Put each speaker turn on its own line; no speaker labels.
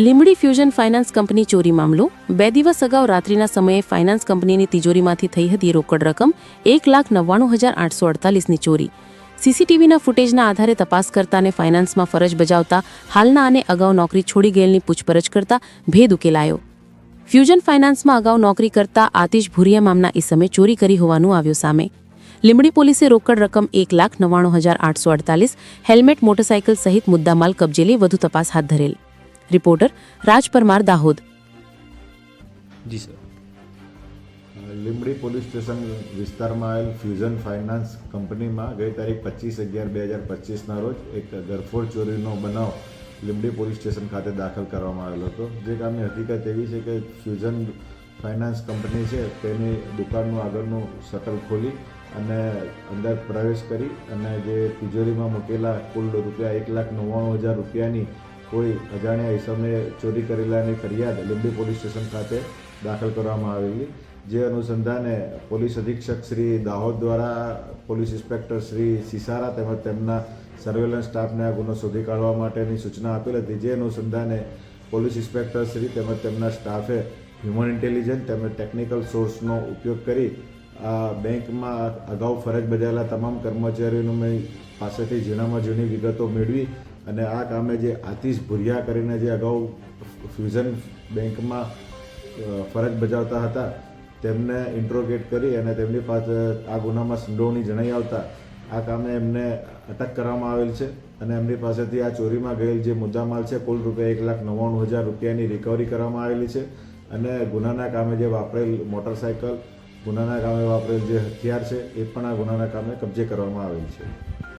Limdi fusion finance company ચોરી મામલો. બે દિવસ અગાઉ રાત્રિના સમયે ફાઇનાન્સ કંપનીની તિજોરીમાંથી થઈ હતી રોકડ રકમ એક લાખ નવ્વાણું હજાર આઠસો અડતાલીસની ચોરી. સીસીટીવીના ફૂટેજના આધારે તપાસ કરતાને ફાઇનાન્સમાં ફરજ બજાવતા હાલના અને અગાઉ નોકરી છોડી ગયેલની પૂછપરછ કરતા ભેદ ઉકેલાયો. ફ્યુઝન ફાઇનાન્સમાં અગાઉ નોકરી કરતા આતિશ ભુરિયા મામના ઇસમે ચોરી કરી હોવાનું આવ્યું સામે. લીમડી પોલીસે રોકડ રકમ એક લાખ નવ્વાણું હજાર આઠસો અડતાલીસ, હેલ્મેટ મોટરસાયકલ સહિત મુદ્દામાલ કબજે લઈ વધુ તપાસ હાથ ધરેલ. રિપોર્ટર રાજ પરમાર દાહોદ
જી સર
લીંબડી પોલીસ સ્ટેશન વિસ્તારમાં આવેલ ફ્યુઝન ફાઇનાન્સ કંપનીમાં ગઈ તારીખ પચીસ અગિયાર બે હજાર પચીસના રોજ એક ગરફોડ ચોરીનો બનાવ લીમડી પોલીસ સ્ટેશન ખાતે દાખલ કરવામાં આવેલો હતો. જે કામની હકીકત એવી છે કે ફ્યુઝન ફાઇનાન્સ કંપની છે તેની દુકાનનું આગળનું શટર ખોલી અને અંદર પ્રવેશ કરી અને જે તિજોરીમાં મૂકેલા કુલ રૂપિયા એક લાખ નવ્વાણું હજાર રૂપિયાની કોઈ અજાણ્યા હિસાબને ચોરી કરેલાની ફરિયાદ લીંબડી પોલીસ સ્ટેશન ખાતે દાખલ કરવામાં આવેલી. જે અનુસંધાને પોલીસ અધિક્ષક શ્રી દાહોદ દ્વારા પોલીસ ઇન્સ્પેક્ટર શ્રી સિસારા તેમજ તેમના સર્વેલન્સ સ્ટાફને આ ગુનો શોધી કાઢવા માટેની સૂચના આપેલ હતી. જે અનુસંધાને પોલીસ ઇન્સ્પેક્ટર શ્રી તેમજ તેમના સ્ટાફે હ્યુમન ઇન્ટેલિજન્સ તેમજ ટેકનિકલ સોર્સનો ઉપયોગ કરી આ બેંકમાં અગાઉ ફરજ બજાવેલા તમામ કર્મચારીઓનું મેં પાસેથી જૂનામાં જૂની વિગતો મેળવી અને આ કામે જે આતિશ ભુરિયા કરીને જે અગાઉ ફ્યુઝન બેંકમાં ફરજ બજાવતા હતા, તેમને ઇન્ટ્રોગેટ કરી અને તેમની પાસે આ ગુનામાં સંડોવણી જણાઈ આવતા આ કામે એમને અટક કરવામાં આવેલ છે અને એમની પાસેથી આ ચોરીમાં ગયેલ જે મુદ્દામાલ છે, કુલ રૂપિયા એક લાખ નવ્વાણું હજાર રૂપિયાની રિકવરી કરવામાં આવેલી છે અને ગુનાના કામે જે વાપરેલ મોટરસાયકલ ગુનાના કામે વાપરેલ જે હથિયાર છે, એ પણ આ ગુનાના કામે કબજે કરવામાં આવેલ છે.